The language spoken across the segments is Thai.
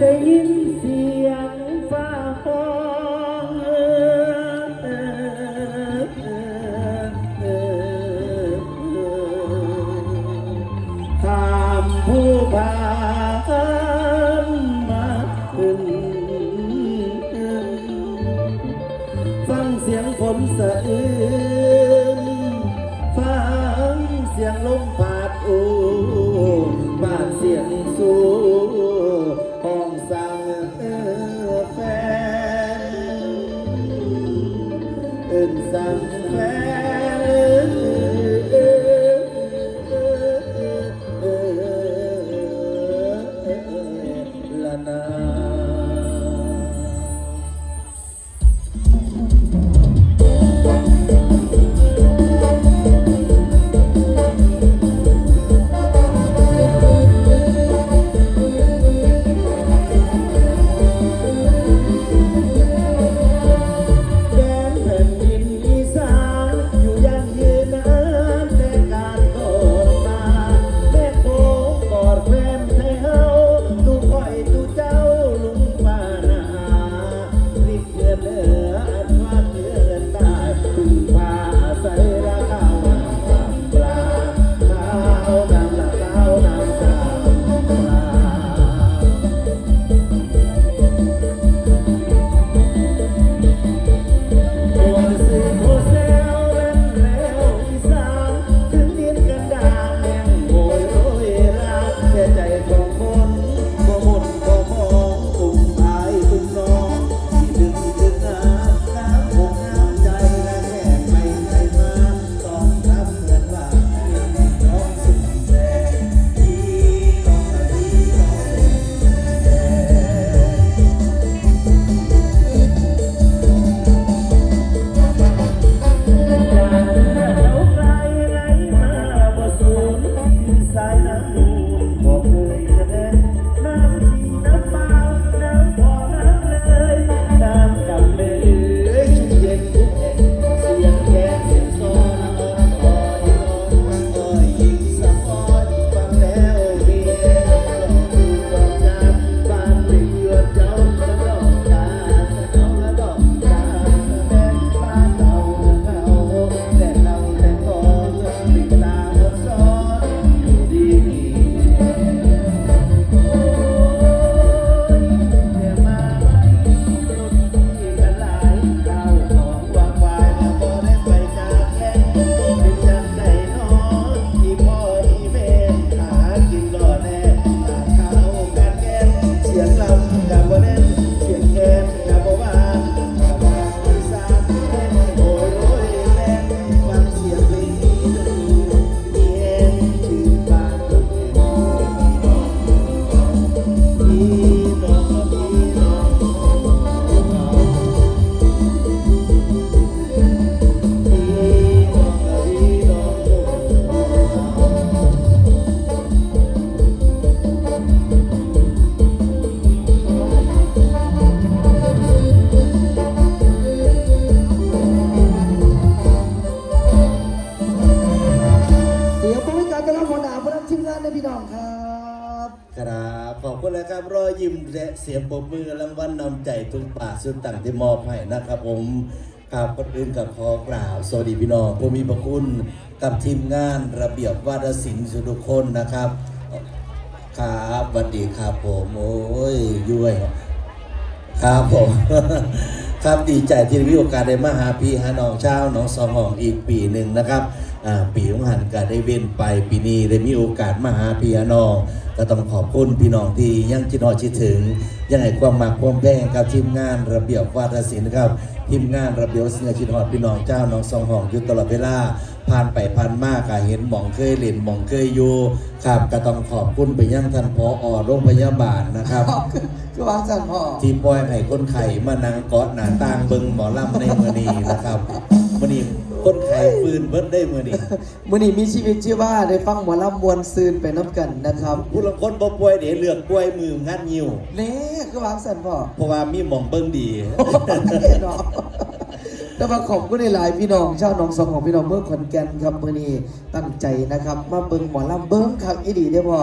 ได้ยินเสียงฟ้าห้องเออเออเออเออข้ามผู้พานมาขึ้นฟังเสียงฝนสะอื้นฟังเสียงลมปาดอูบาดเสียงสู้ห้ ยิ้มและเสียงปรบมือรางวัลนำใจทุกปากสุดต่างที่มอบให้นะครับผมครับคนอื่นกับขอกล่าว สวัสดีพี่น้องผู้มีพระคุณกับทีมงานระเบียบวาทศิลป์สุทุคนนะครับครับสวัสดีครับผมโอ้ยย้วยครับผมครับดีใจที่มีโอกาสได้มาหาพี่หาน้องเช้าน้องสองห้องอีกปีหนึ่งนะครับ ปีของหันก็ได้เว้นไปปีนี้ได้มีโอกาสมาหาพี่หาน้อง ก็ต้องขอบคุณพี่น้องที่ยังจิตนอชิดถึง ยังให้ความมักความแพงกับทีมงานระเบียบวาทศิลป์นะครับทีมงานระเบียบศิลป์ชิดฮอดพี่น้องเจ้าน้องสองห้องอยู่ตลอดเวลาผ่านไปผ่านมากก็เห็นหมองเคยเล่นหมองเคยอยู่ครับก็ต้องขอบคุณไปยังท่านพออโรงพยาบาลนะครับคือวางสันพ่อที่ปล่อยให้คนไข้มานั่งเกาะหน้าต่างเบิงหมอลำในมือนี้นะครับมือนี้ คนไข้ฟื้นเบิดได้มือนี้มื่อนี้มีชีวิตชื่อว่าได้ฟังหมอลำมวนซืนไปน้ำกันนะครับผู้ละคนบ่ป่วยเดี๋ยวเลือกป่วยมืองานยิวเน่คือวางสันพ่อเพราะว่ามีหมองเบิ่งดีแน่นอนแต่ว่าขอบคุณในหลายๆพี่น้องชาวหนองสองของพี่น้องเมืองขอนแก่นครับมื่อนี้ตั้งใจนะครับ มาเบิ่งหมอลำเบิ่งคักอีดีได้อพ่อ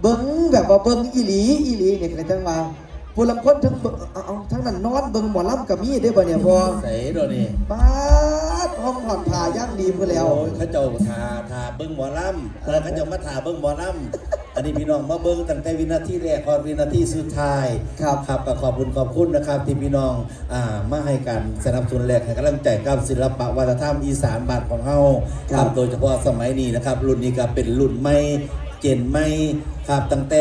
เบิ้งแบบว่าเบิ้งอีหลีอีหลีเนี่ยก็จังว่าผู้ลำคนทั้งเบิ่งเอาเอาทั้งนั้นนอนเบิ้งหมอลำกับมีได้บ่เนี่ยพอใส่เดี๋ยวนี้ป้า ดห้องผ่อนผ่าย่างดีเพื่อแล้ว โอ้ยเขาเจ้าทาทาเบิ้งหมอลำแล้วเขาเจ้ามาทาเบิ้งหมอลำอันนี้พี่น้องมาเบิ้งตั้งแต่วินาทีแรกพอวินาทีสุดท้ายครับครับก็ขอบคุณขอบคุณนะครับ ที่พี่น้องอ่ามาให้การสนับสนุนแรกให้กำลังใจกับศิลปะวัฒนธรรมอีสานบาทของเฮาครับโดยเฉพาะสมัยนี้นะครับ รุ่นนี้ก็เป็นรุ่นใหม่เจนใหม่ครับตั้งแต่